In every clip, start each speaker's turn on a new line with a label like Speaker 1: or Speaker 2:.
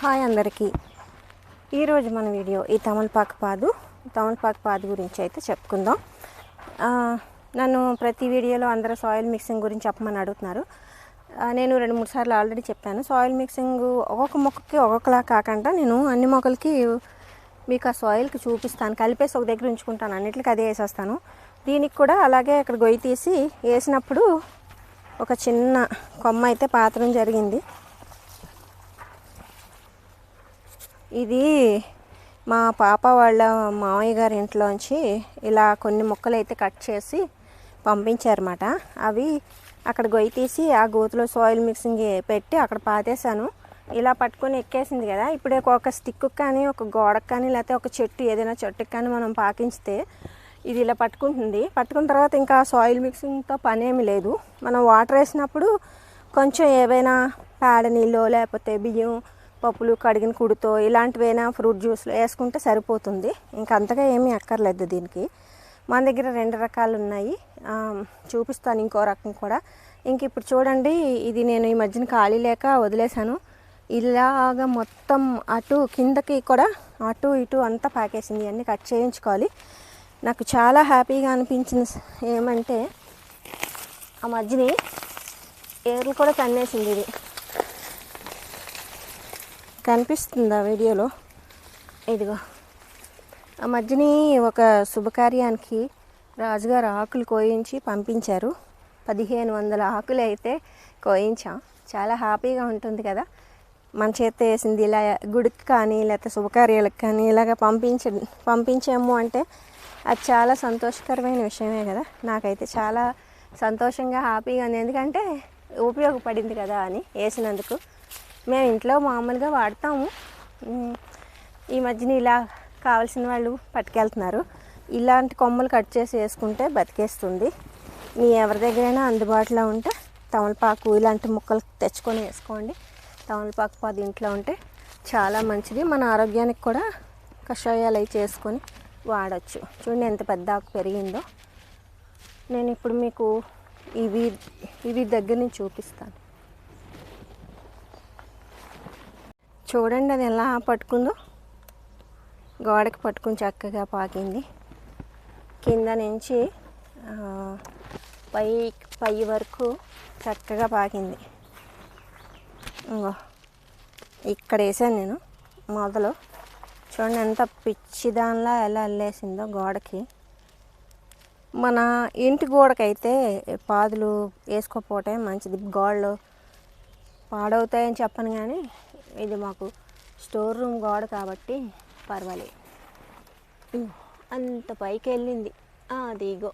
Speaker 1: Hi అందరికీ. ఈరోజు మన వీడియో ఈ తమలపాకు పాదు. తమలపాకు పాదు గురించి అయితే చెప్పుకుందాం. నన్ను ప్రతి వీడియోలో అందరూ సాయిల్ మిక్సింగ్ గురించి చెప్పమని అడుగుతున్నారు. నేను రెండు మూడు సార్లు ఆల్రెడీ చెప్పాను. సాయిల్ మిక్సింగ్ ఒక్కొక్క మొక్కకి ఒక్కొక్కలా కాకుండా నేను అన్ని మొక్కలకి మీకు ఆ సాయిల్కి చూపిస్తాను. కలిపేసి ఒక దగ్గర ఉంచుకుంటాను. అన్నిటికీ అదే వేసేస్తాను. దీనికి కూడా అలాగే అక్కడ గొయ్యి తీసి వేసినప్పుడు ఒక చిన్న కొమ్మ అయితే పాతడం జరిగింది. ఇది మా పాప వాళ్ళ మామయ్య గారి ఇంట్లోంచి ఇలా కొన్ని మొక్కలు అయితే కట్ చేసి పంపించారన్నమాట. అవి అక్కడ గొయ్యి తీసి ఆ గోతులో సాయిల్ మిక్సింగ్ పెట్టి అక్కడ పాతేశాను. ఇలా పట్టుకొని ఎక్కేసింది కదా. ఇప్పుడు ఒక స్టిక్ కానీ ఒక గోడకు కానీ లేకపోతే ఒక చెట్టు ఏదైనా చెట్టుకి కానీ మనం పాకించితే ఇది ఇలా పట్టుకుంటుంది. పట్టుకున్న తర్వాత ఇంకా సాయిల్ మిక్సింగ్తో పని ఏమి లేదు. మనం వాటర్ వేసినప్పుడు కొంచెం ఏవైనా పేడ నీళ్ళు లేకపోతే బియ్యం పప్పులు కడిగిన కుడితో ఇలాంటివైనా ఫ్రూట్ జ్యూస్లో వేసుకుంటే సరిపోతుంది. ఇంకా అంతగా ఏమీ అక్కర్లేదు దీనికి. మన దగ్గర రెండు రకాలు ఉన్నాయి. చూపిస్తాను ఇంకో రకం కూడా. ఇంక ఇప్పుడు చూడండి ఇది నేను ఈ మధ్యన ఖాళీ లేక వదిలేశాను. ఇలాగా మొత్తం అటు కిందకి కూడా అటు ఇటు అంతా పాకేసింది అన్నీ కట్ చేయించుకోవాలి. నాకు చాలా హ్యాపీగా అనిపించిన ఏమంటే ఆ మధ్యని ఏర్లు కూడా తన్నేసింది ఇది. కనిపిస్తుందా వీడియోలో? ఇదిగో. ఆ మధ్యని ఒక శుభకార్యానికి రాజుగారు ఆకులు కోయించి పంపించారు. పదిహేను వందల ఆకులు అయితే కోయించాం. చాలా హ్యాపీగా ఉంటుంది కదా? మన చేత వేసింది ఇలా గుడికి కానీ లేకపోతే శుభకార్యాలకు కానీ ఇలాగ పంపించ పంపించాము అంటే అది చాలా సంతోషకరమైన విషయమే కదా? నాకైతే చాలా సంతోషంగా హ్యాపీగా ఉంది. ఎందుకంటే ఉపయోగపడింది కదా అని వేసినందుకు. మేము ఇంట్లో మామూలుగా వాడతాము. ఈ మధ్యన ఇలా కావాల్సిన వాళ్ళు పట్టుకెళ్తున్నారు. ఇలాంటి కొమ్మలు కట్ చేసి వేసుకుంటే బతికేస్తుంది. మీ ఎవరి దగ్గరైనా అందుబాటులో ఉంటే తమలపాకు ఇలాంటి ముక్కలు తెచ్చుకొని వేసుకోండి. తమలపాకు పది ఇంట్లో ఉంటే చాలా మంచిది. మన ఆరోగ్యానికి కూడా కషాయాలు అవి చేసుకొని వాడచ్చు. చూడండి ఎంత పెద్ద ఆకు పెరిగిందో. నేను ఇప్పుడు మీకు ఇవి ఇవి దగ్గర నుంచి చూపిస్తాను. చూడండి అది ఎలా పట్టుకుందో. గోడకి పట్టుకుని చక్కగా పాకింది. కింద నుంచి పై పై వరకు చక్కగా పాకింది. ఇక్కడ వేసాను నేను మొదలు. చూడండి ఎంత పిచ్చి దానిలా ఎలా అల్లేసిందో గోడకి. మన ఇంటి గోడకైతే పాదులు వేసుకోకపోవటం మంచిది. గోడలు పాడవుతాయని చెప్పను కానీ ఇది మాకు స్టోర్ రూమ్ గోడ కాబట్టి పర్వాలేదు. అంత పైకి వెళ్ళింది. అది ఇగో.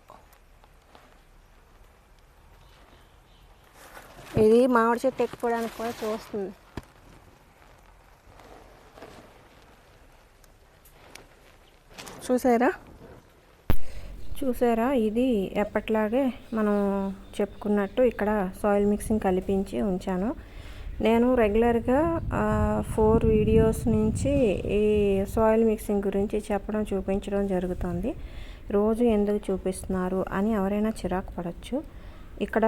Speaker 1: ఇది మామిడి చెట్టు ఎక్కిపోవడానికి కూడా చూస్తుంది. చూసారా? చూసారా? ఇది ఎప్పట్లాగే మనం చెప్పుకున్నట్టు ఇక్కడ సాయిల్ మిక్సింగ్ కలిపించి ఉంచాను. నేను రెగ్యులర్గా ఫోర్ వీడియోస్ నుంచి ఈ సాయిల్ మిక్సింగ్ గురించి చెప్పడం చూపించడం జరుగుతుంది. రోజు ఎందుకు చూపిస్తున్నారు అని ఎవరైనా చిరాకు పడవచ్చు ఇక్కడ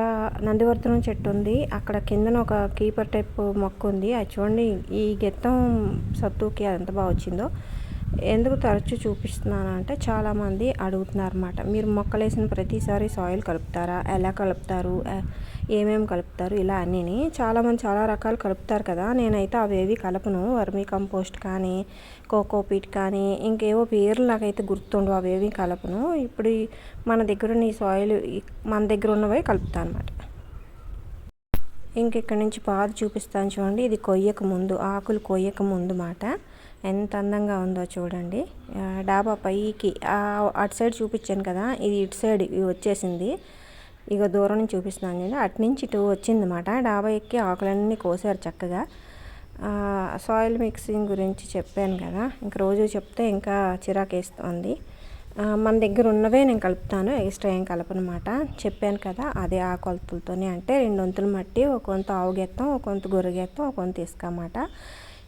Speaker 1: నందివర్ధనం చెట్టు ఉంది. అక్కడ కిందన ఒక కీపర్ టైప్ మొక్క ఉంది అది చూడండి ఈ గెత్తం సత్తుకి అది ఎంత బాగా వచ్చిందో. ఎందుకు తరచూ చూపిస్తున్నాను అంటే చాలామంది అడుగుతున్నారు అనమాట మీరు మొక్కలు వేసిన ప్రతిసారి సాయిల్ కలుపుతారా? ఎలా కలుపుతారు? ఏమేమి కలుపుతారు? ఇలా అన్నీ చాలామంది చాలా రకాలు కలుపుతారు కదా. నేనైతే అవేవి కలపను. వర్మీ కంపోస్ట్ కానీ కోకోపీట్ కానీ ఇంకేవో పేర్లు నాకైతే గుర్తుండవు. అవేవి కలపను. ఇప్పుడు ఈ మన దగ్గర ఉన్న ఈ సాయిల్ మన దగ్గర ఉన్నవే కలుపుతాను అనమాట ఇంక ఇక్కడ నుంచి పాదు చూపిస్తాను చూడండి. ఇది కొయ్యక ముందు ఆకులు కొయ్యక ముందు మాట. ఎంత అందంగా ఉందో చూడండి. డాబా పైకి అటు సైడ్ చూపించాను కదా ఇది ఇటు సైడ్ వచ్చేసింది. ఇక దూరం నుంచి చూపిస్తున్నాను నేను అటు నుంచి ఇటు వచ్చిందన్నమాట. డాబా ఎక్కి ఆకులన్నీ కోసారు చక్కగా. సాయిల్ మిక్సింగ్ గురించి చెప్పాను కదా ఇంక రోజు చెప్తే ఇంకా చిరాకేస్తుంది. మన దగ్గర ఉన్నవే నేను కలుపుతాను ఎక్స్ట్రా ఏం కలపనమాట. చెప్పాను కదా అదే ఆ కొలతలతోనే అంటే రెండు వంతులు మట్టి ఒక వంతు ఆవుగెత్తం ఒక వంతు గొర్రెగెత్తం ఒక వంతు ఇసుక అన్నమాట.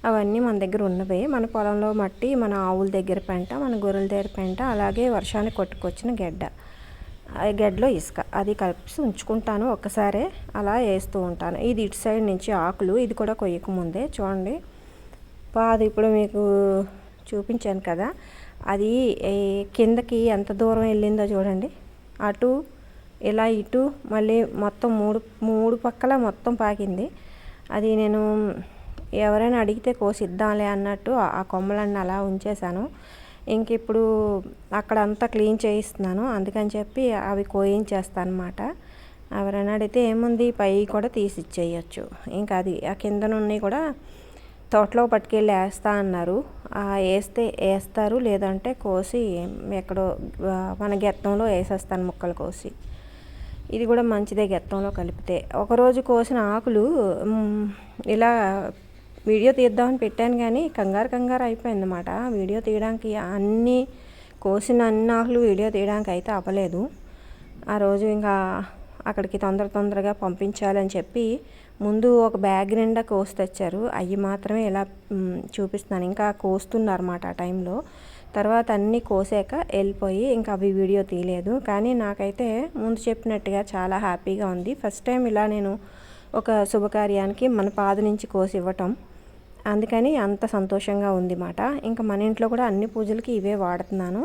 Speaker 1: అవన్నీ మన దగ్గర ఉన్నవే. మన పొలంలో మట్టి మన ఆవుల దగ్గర పెంట మన గొర్రెల దగ్గర పెంట అలాగే వర్షానికి కొట్టుకొచ్చిన గెడ్డ. ఆ ఇసుక. అది కలిపి ఉంచుకుంటాను ఒక్కసారే. అలా వేస్తూ ఉంటాను. ఇది ఇటు సైడ్ నుంచి ఆకులు. ఇది కూడా కొయ్యకముందే చూడండి. పాది ఇప్పుడు మీకు చూపించాను కదా. అది కిందకి ఎంత దూరం వెళ్ళిందో చూడండి. అటు ఇలా ఇటు మళ్ళీ మొత్తం మూడు మూడు పక్కల మొత్తం పాకింది. అది నేను ఎవరైనా అడిగితే కోసిద్దాంలే అన్నట్టు ఆ- కొమ్మలన్నీ అలా ఉంచేశాను. ఇంక ఇప్పుడు అక్కడంతా క్లీన్ చేయిస్తున్నాను. అందుకని చెప్పి అవి కోయించేస్తాను అనమాట ఎవరైనా అడిగితే ఏముంది? పై కూడా తీసి ఇచ్చేయచ్చు ఇంకా అది ఆ కిందనున్నవి కూడా తోటలో పట్టుకెళ్ళి వేస్తా అన్నారు. ఆ వేస్తే వేస్తారు లేదంటే కోసి ఎక్కడో మన గెత్తంలో వేసేస్తాను ముక్కలు కోసి. ఇది కూడా మంచిదే గెత్తంలో కలిపితే. ఒకరోజు కోసిన ఆకులు ఇలా వీడియో తీద్దామని పెట్టాను కానీ కంగారు కంగారు అయిపోయింది అన్నమాట వీడియో తీయడానికి అన్ని కోసిన అన్ని ఆకులు వీడియో తీయడానికి అయితే అవ్వలేదు. ఆ రోజు ఇంకా అక్కడికి తొందర తొందరగా పంపించాలని చెప్పి ముందు ఒక బ్యాగ్ నిండా కోసి తెచ్చారు. అవి మాత్రమే ఇలా చూపిస్తున్నాను. ఇంకా కోస్తున్నారన్నమాట ఆ టైంలో. తర్వాత అన్నీ కోసాక వెళ్ళిపోయి ఇంకా అవి వీడియో తీయలేదు. కానీ నాకైతే ముందు చెప్పినట్టుగా చాలా హ్యాపీగా ఉంది. ఫస్ట్ టైం ఇలా నేను ఒక శుభకార్యానికి మన పాద నుంచి కోసి ఇవ్వటం. అందుకని అంత సంతోషంగా ఉంది మాట ఇంకా మన ఇంట్లో కూడా అన్ని పూజలకి ఇవే వాడుతున్నాను.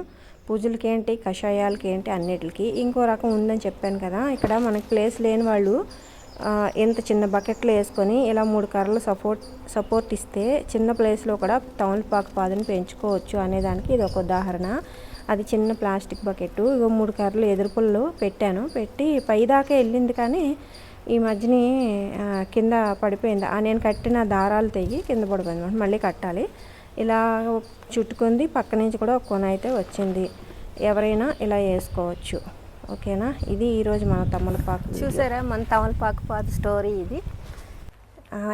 Speaker 1: పూజలకి ఏంటి కషాయాలకి ఏంటి అన్నిటికి. ఇంకో రకం ఉందని చెప్పాను కదా ఇక్కడ మనకి ప్లేస్ లేని వాళ్ళు ఎంత ఇంత చిన్న బకెట్లో వేసుకొని ఇలా మూడు కర్రలు సపోర్ట్ సపోర్ట్ ఇస్తే చిన్న ప్లేస్లో కూడా తమలపాకు పాదుని పెంచుకోవచ్చు అనేదానికి ఇది ఒక ఉదాహరణ. అది చిన్న ప్లాస్టిక్ బకెట్ ఇగో మూడు కర్రలు ఎదురుపుల్లో పెట్టాను. పెట్టి పైదాకా వెళ్ళింది కానీ ఈ మధ్యని కింద పడిపోయింది. ఆ నేను కట్టిన దారాలు తెగి కింద పడిపోయింది అన్నమాట. మళ్ళీ కట్టాలి. ఇలా చుట్టుకుంది. పక్క నుంచి కూడా ఒక కొన అయితే వచ్చింది. ఎవరైనా ఇలా వేసుకోవచ్చు. ఓకేనా? ఇది ఈరోజు మన తమలపాకు చూసారా? మన తమలపాకు పాత స్టోరీ ఇది.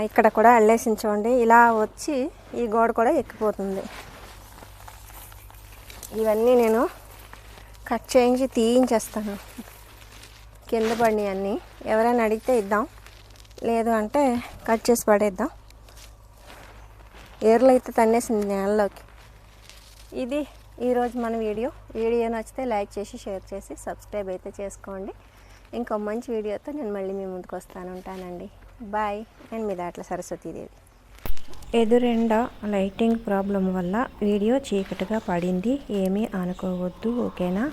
Speaker 1: ఇక్కడ కూడా అల్లేసిన చూడండి. ఇలా వచ్చి ఈ గోడ కూడా ఎక్కిపోతుంది. ఇవన్నీ నేను కట్ చేయించి తీయించేస్తాను. కింద పడినాయి అన్నీ. ఎవరైనా అడిగితే ఇద్దాం. లేదు అంటే కట్ చేసి పడేద్దాం. ఏర్లు అయితే తన్నేసింది నేలలోకి. ఇది ఈరోజు మన వీడియో. వీడియో నచ్చితే లైక్ చేసి షేర్ చేసి సబ్స్క్రైబ్ అయితే చేసుకోండి. ఇంకో మంచి వీడియోతో నేను మళ్ళీ మీ ముందుకు వస్తాను ఉంటానండి. బాయ్. నేను మీ దాంట్లో సరస్వతీదేవి. ఎదురెండ లైటింగ్ ప్రాబ్లం వల్ల వీడియో చీకటిగా పడింది. ఏమీ అనుకోవద్దు ఓకేనా?